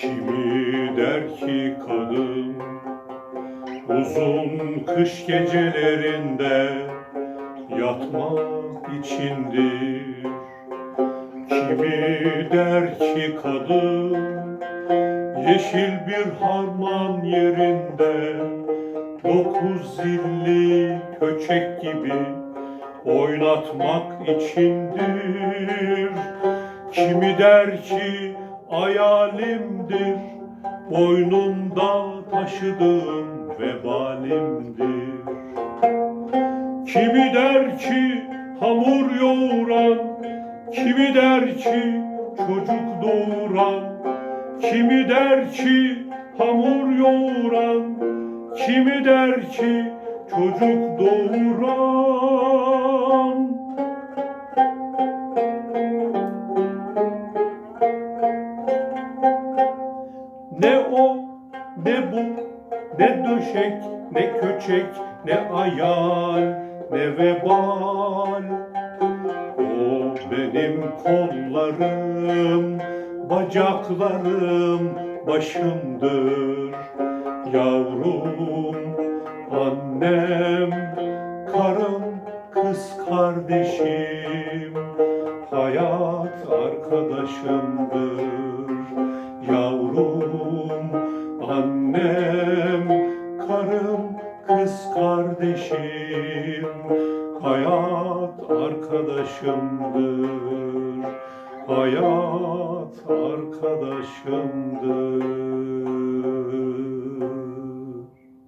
Kimi der ki kadın Uzun kış gecelerinde Yatmak içindir. Kimi der ki kadın Yeşil bir harman yerinde Dokuz zilli köçek gibi Oynatmak içindir. Kimi der ki hayalimdir, boynumda taşıdığım vebalimdir. Kimi der ki hamur yoğuran, kimi der ki çocuk doğuran, kimi der ki hamur yoğuran, kimi der ki çocuk doğuran. Ne o, ne bu, ne döşek, ne köçek, ne ayal, ne vebal. O benim kollarım, bacaklarım, başımdır. Yavrum, annem, karım, kız kardeşim, hayat arkadaşımdır. Yavrum, karım, kız kardeşim, hayat arkadaşımdır. Hayat arkadaşımdır.